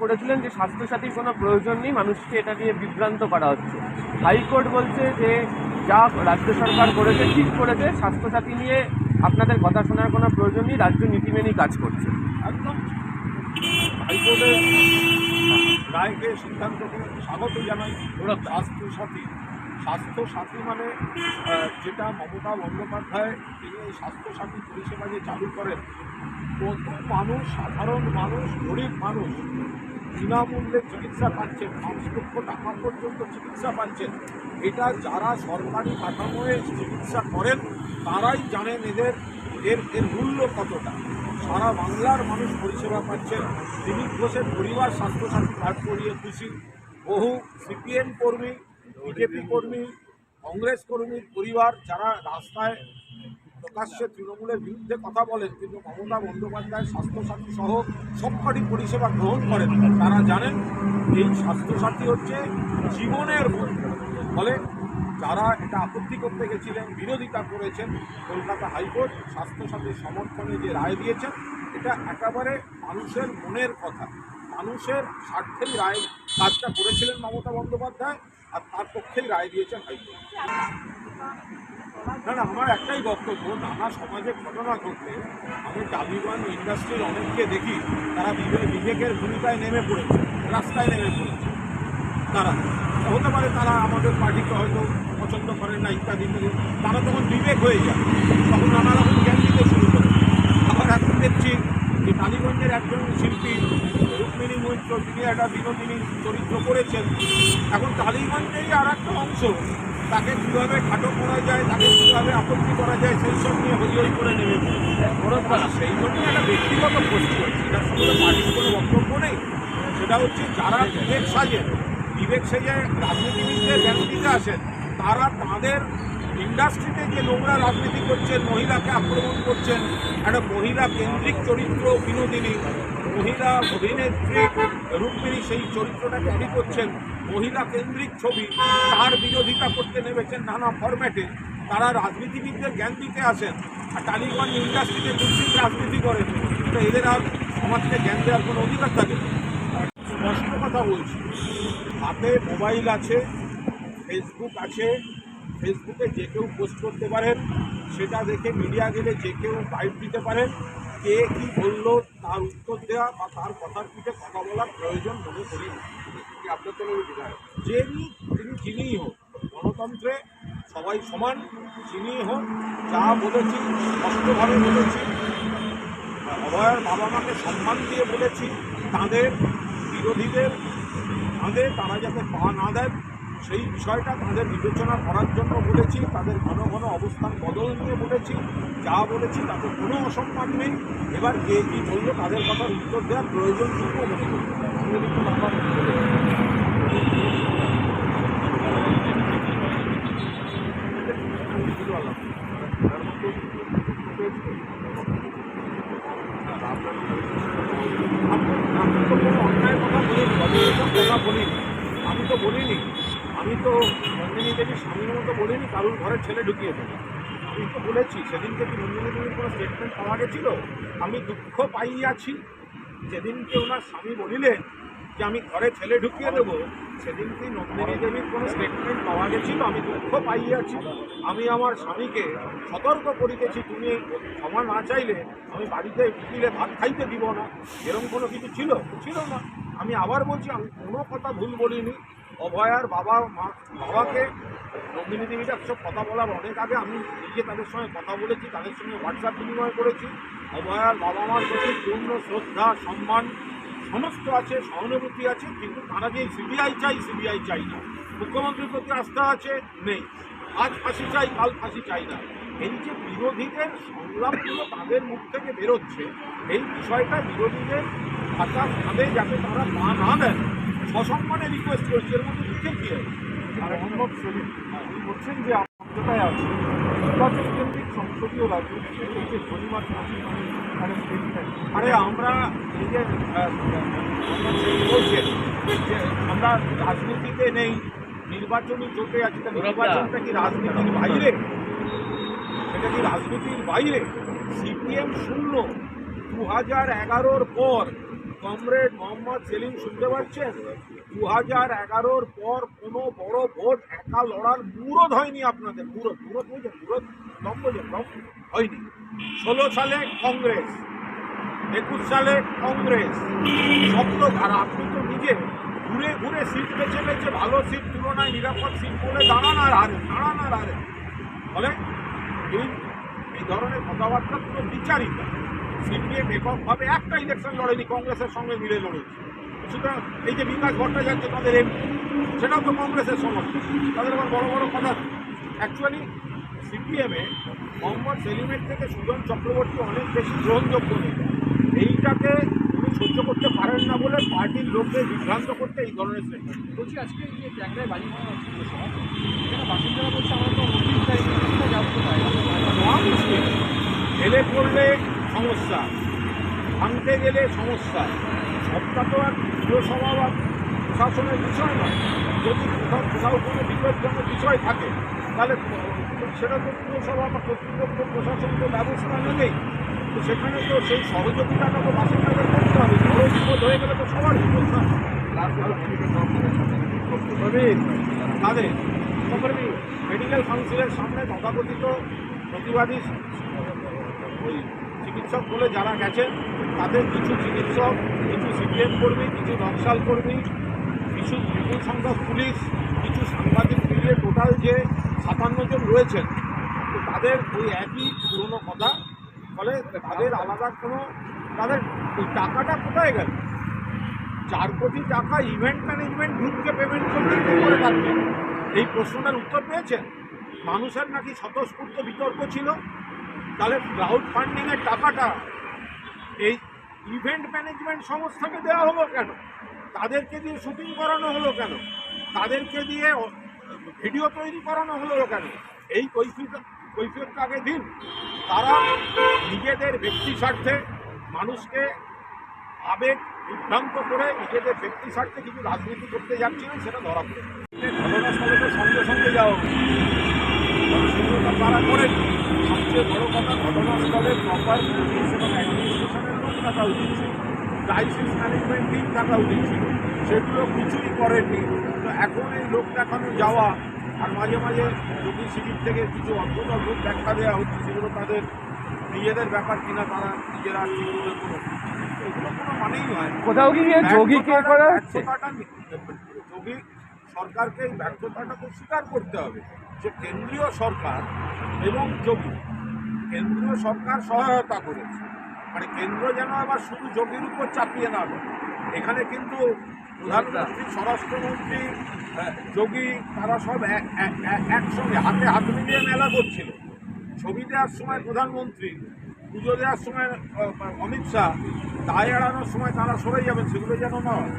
করেছিলেন যে স্বাস্থ্যসাথীর কোনো প্রয়োজন নেই, মানুষকে এটা নিয়ে বিভ্রান্ত করা হচ্ছে। হাইকোর্ট বলছে যে যা রাজ্য সরকার করেছে, ঠিক করেছে, স্বাস্থ্যসাথী নিয়ে আপনাদের কথা শোনার কোনো প্রয়োজন নেই, রাজ্য নীতি মেনেই কাজ করছে। একদম। রায়কে সিদ্ধান্তকে স্বাগত জানাই ওরা স্বাস্থ্য সাথী স্বাস্থ্য সাথী মানে যেটা মমতা বন্দ্যোপাধ্যায় তিনি এই স্বাস্থ্য সাথী পরিষেবা যে চালু করেন কত মানুষ, সাধারণ মানুষ, গরিব মানুষ বিনামূল্যে চিকিৎসা পাচ্ছেন পাঁচ লক্ষ টাকা পর্যন্ত চিকিৎসা পাচ্ছেন এটা যারা সরকারি কাঠামোয় চিকিৎসা করেন, তারাই জানেন এদের, এর এর মূল্য কতটা। সারা বাংলার মানুষ পরিষেবা পাচ্ছেন দিলীপ ঘোষের পরিবার, স্বাস্থ্যসাথী কার্ড করিয়ে খুশি। বহু সিপিএম কর্মী, বিজেপি কর্মী, কংগ্রেস কর্মীর পরিবার যারা রাস্তায় প্রকাশ্যে তৃণমূলের বিরুদ্ধে কথা বলেন, কিন্তু মমতা বন্দ্যোপাধ্যায় স্বাস্থ্যসাথী সহ সবকটি পরিষেবা গ্রহণ করেন। তারা জানেন এই স্বাস্থ্যসাথী হচ্ছে জীবনের ফলে যারা এটা আপত্তি করতে গেছিলেন, বিরোধিতা করেছেন, কলকাতা হাইকোর্ট স্বাস্থ্যসাথীর সমর্থনে যে রায় দিয়েছেন, এটা একেবারে মানুষের মনের কথা। মানুষের স্বার্থেই রায় কাজটা করেছিলেন মমতা বন্দ্যোপাধ্যায় আর তার পক্ষেই রায় দিয়েছেন হাইকোর্ট। না না, আমার একটাই বক্তব্য, নানা সমাজে ঘটনা ঘটলে আমি টালিগঞ্জ ইন্ডাস্ট্রির অনেককে দেখি, তারা বিবে- বিবেকের ভূমিকায় নেমে পড়েছে, রাস্তায় নেমে পড়েছে। তারা, হতে পারে তারা আমাদের পার্টিকে হয়তো পছন্দ করেন না ইত্যাদি তারা তখন বিবেক হয়ে যায়, তখন নানা রকম জ্ঞান দিতে শুরু করে। আবার এখন দেখছি যে টালিগঞ্জের একজন শিল্পী, রুক্মিণী মৈত্র তিনি একটা বিনোদিনী চরিত্র করেছেন, এখন টালিগঞ্জেরই আর একটা অংশ তাকে কীভাবে খাটো করা যায়, তাকে কীভাবে আপত্তি করা যায়, সেই সব নিয়ে হই হই করে পড়ে সেই জন্যই একটা ব্যক্তিগত প্রশ্ন হচ্ছে এটার সঙ্গে পার্টির কোনো বক্তব্য নেই। সেটা হচ্ছে যারা বিবেক সাজেন বিবেক সেজে রাজনীতিবিদদের জ্ঞান দিতে আসেন, তারা তাদের ইন্ডাস্ট্রিতে যে নোংরা রাজনীতি করছেন, মহিলাকে আক্রমণ করছেন, একটা মহিলা কেন্দ্রিক চরিত্র বিনোদিনী, মহিলা অভিনেত্রী রুক্মিণী সেই চরিত্রটা ক্যারি করছেন। মহিলা কেন্দ্রিক ছবি তার বিরোধিতা করতে নেমেছেন নানা ফরম্যাটে। তারা রাজনীতিবিদদের জ্ঞান দিতে আসেন আর টালিগঞ্জ ইন্ডাস্ট্রিতে দুর্নীতি রাজনীতি করেন। তো এদের আর সমাজকে জ্ঞান দেওয়ার কোনো অধিকার থাকে স্পষ্ট কথা বলছি, হাতে মোবাইল আছে, ফেসবুক আছে, ফেসবুকে যে কেউ পোস্ট করতে পারেন, সেটা দেখে মিডিয়া গেলে যে কেউ বাইট দিতে পারেন, কে কি বলল, তার উত্তর দেওয়া বা তার কথার পিঠে কথা বলার প্রয়োজন মনে করি যিনি, তিনি যিনিই হোক, গণতন্ত্রে সবাই সমান যিনিই হোক, যা বলেছি, স্পষ্টভাবে বলেছি অভয়ার বাবা মাকে সম্মান দিয়ে বলেছি, তাদের বিরোধীদের, তাদের তারা যাতে পা না দেন, সেই বিষয়টা তাদের বিবেচনা করার জন্য বলেছি, তাদের ঘন ঘন অবস্থান বদল নিয়ে বলেছি, যা বলেছি তাতে কোনো অসম্মান নেই। এবার কে কী বলল, তাদের কথার উত্তর দেওয়ার প্রয়োজনটুকু মনে করি আমাদের একটু নাম্বার আমি তো কোনো অন্যায় কথা বলিনি কথা বলিনি আমি তো বলিনি আমি তো নন্দিনী দেবীর স্বামীর মতো বলিনি কারুর ঘরে ছেলে ঢুকিয়ে দেবো আমি তো বলেছি সেদিনকে কি নন্দিনী দেবীর কোনো স্টেটমেন্ট পাওয়া গেছিল আমি দুঃখ পাইয়াছি যেদিনকে ওনার স্বামী বলিলেন যে আমি ঘরে ছেলে ঢুকিয়ে দেবো সেদিন কি নন্দিনী দেবীর কোনো স্টেটমেন্ট পাওয়া গেছিল, আমি দুঃখ পাইয়াছি আমি আমার স্বামীকে সতর্ক করিতেছি, তুমি ক্ষমা না চাইলে আমি বাড়িতে ঢুকিলে ভাত খাইতে দিব না। এরকম কোনো কিছু ছিল? ছিল না। আমি আবার বলছি, আমি কোনো কথা ভুল বলিনি। অভয়ার বাবা, মা, বাবাকে নন্দিনী দেবীটা সব কথা বলার অনেক আগে আমি নিজে তাদের সঙ্গে কথা বলেছি, তাদের সঙ্গে হোয়াটসঅ্যাপ বিনিময় করেছি। অভয়ার বাবা মার প্রতি পূর্ণ শ্রদ্ধা, সম্মান সমস্ত আছে সহানুভূতি আছে কিন্তু তারা যে সিবিআই চাই সিবিআই চাই না। মুখ্যমন্ত্রীর প্রতি আস্থা আছে? নেই। আজ ফাঁসি চাই কাল ফাঁসি চাই না। এই যে বিরোধীদের সংলাপগুলো তাদের মুখ থেকে বেরোচ্ছে এই বিষয়টা বিরোধীদের খাতা ফাঁদে যাতে তারা পা না দেন সসম্মানে রিকোয়েস্ট করছে। এর মধ্যে লিখে কি আছে? আর মোহাম্মদ সেলিম উনি বলছেন যে আত্মতায় আছে। নির্বাচন কেন্দ্রিক সংসদীয় রাজনীতিতে মানে মানে আরে আমরা এই যে বলছেন যে আমরা রাজনীতিতে নেই নির্বাচনী জোটে আছি নির্বাচনটা কি রাজনীতির বাইরে? সেটা কি রাজনীতির বাইরে? সিপিএম শূন্য। দু হাজার এগারোর পর কমরেড মোহাম্মদ সেলিম শুনতে পাচ্ছেন? দু হাজার এগারোর পর কোনো বড় ভোট, একা লড়ার মুরদ হয়নি আপনাদের, মুরদ মুরদ বুঝেন মুরদ বোঝেন দম হয়নি। ষোলো সালে কংগ্রেস, একুশ সালে কংগ্রেস সপ্ত আর আপনি তো নিজে ঘুরে ঘুরে সিট বেছে বেছে ভালো সিট, তুলনায় নিরাপদ সিট বলে দাঁড়ান আর হারেন দাঁড়ান আর হারেন ফলে এই এই ধরনের কথাবার্তা পুরো বিচারিত সিপিএম এককভাবে একটা ইলেকশন লড়েনি, কংগ্রেসের সঙ্গে মিলে লড়েছে। সুতরাং এই যে বিকাশ ভট্টাচার্য তাদের এমপি সেটাও তো কংগ্রেসের সমর্থন তাদের আবার বড় বড় কথা অ্যাকচুয়ালি সিপিএমে মোহাম্মদ সেলিমের থেকে সুজন চক্রবর্তী অনেক বেশি গ্রহণযোগ্য নেই। এইটাকে উনি সহ্য করতে পারেন না বলে পার্টির লোকদের বিভ্রান্ত করতে এই ধরনের। বলছি আজকে এই যে ট্যাংরায় বাজি এখানে বাসিন্দারা বলছে আমরা তো নোটিশ চাই। ঢেলে পড়লে সমস্যা ভাঙতে গেলে সমস্যা। সবটা তো আর পুরসভা বা প্রশাসনের বিষয় নয়। যদি কোথাও কোনো বিপজ্জনক বিষয় থাকে, তাহলে সেটা তো পুরসভা বা কর্তৃপক্ষ প্রশাসনকে ব্যবস্থা নেবেই। তো সেখানে তো সেই সহযোগিতাটা তো বাসিন্দাদের করতে হবে। বড় বিপদ হয়ে গেলে তো সবার বিপদ না তাদের মেডিকেল কাউন্সিলের সামনে তথাকথিত প্রতিবাদী ওই চিকিৎসক বলে যারা গেছেন তাদের কিছু চিকিৎসক, কিছু সিপিএম কর্মী, কিছু নকশাল কর্মী, কিছু বিপুল সংখ্যক পুলিশ, কিছু সাংবাদিক মিলিয়ে টোটাল যে সাতান্ন জন রয়েছেন, তো তাদের ওই একই পুরনো কথা। ফলে তাদের আলাদা কোনো, তাদের ওই টাকাটা কোথায় গেল? চার কোটি টাকা ইভেন্ট ম্যানেজমেন্ট গ্রুপকে পেমেন্ট করতে করে পারবে? এই প্রশ্নটার উত্তর পেয়েছেন? মানুষের নাকি স্বতঃস্ফূর্ত বিতর্ক ছিল? তাহলে ক্রাউড ফান্ডিংয়ের টাকাটা এই ইভেন্ট ম্যানেজমেন্ট সংস্থাকে দেওয়া হলো কেন? তাদেরকে দিয়ে শুটিং করানো হলো কেন? তাদেরকে দিয়ে ভিডিও তৈরি করানো হলো কেন? এই কৈফিয়ত আগে দিন। তারা নিজেদের ব্যক্তি স্বার্থে মানুষকে আবেগ বিভ্রান্ত করে নিজেদের ব্যক্তি স্বার্থে কিছু রাজনীতি করতে যাচ্ছিলেন, সেটা ধরা পড়ে। ঘটনাস্থলে সঙ্গে সঙ্গে যাওয়া। তারা করেন সবচেয়ে বড় কথা ঘটনাস্থলে প্রপার পুলিশ এবং অ্যাডমিনিস্ট্রেশনের লোক থাকা উচিত ছিল। ক্রাইসিস ম্যানেজমেন্ট টিম থাকা উচিত ছিল। সেগুলো কিছুই করেননি। তো এখন এই লোক দেখানো যাওয়া আর মাঝে মাঝে যোগী শিবির থেকে কিছু অদ্ভুত অদ্ভুত ব্যাখ্যা দেওয়া হচ্ছে সেগুলো তাদের নিজেদের ব্যাপার কিনা তারা নিজেরা ঠিক করে কোনো এগুলো কোনো মানেই হয় কোথাও কি যোগীকে করা হচ্ছে? যোগী সরকারকে এই ব্যর্থতাটা তো স্বীকার করতে হবে যে কেন্দ্রীয় সরকার এবং যোগী কেন্দ্রীয় সরকার সহায়তা করেছে। মানে কেন্দ্র যেন আবার শুধু যোগীর উপর চাপিয়ে না দেয়। এখানে কিন্তু প্রধানমন্ত্রী, স্বরাষ্ট্রমন্ত্রী যোগী, তারা সব এক- এক- এক- একসঙ্গে হাতে হাত মিলিয়ে মেলা করছিল। ছবি দেওয়ার সময় প্রধানমন্ত্রী, পুজো দেওয়ার সময় অমিত শাহ, দায় এড়ানোর সময় তারা সরে যাবেন সেগুলো যেন নয়।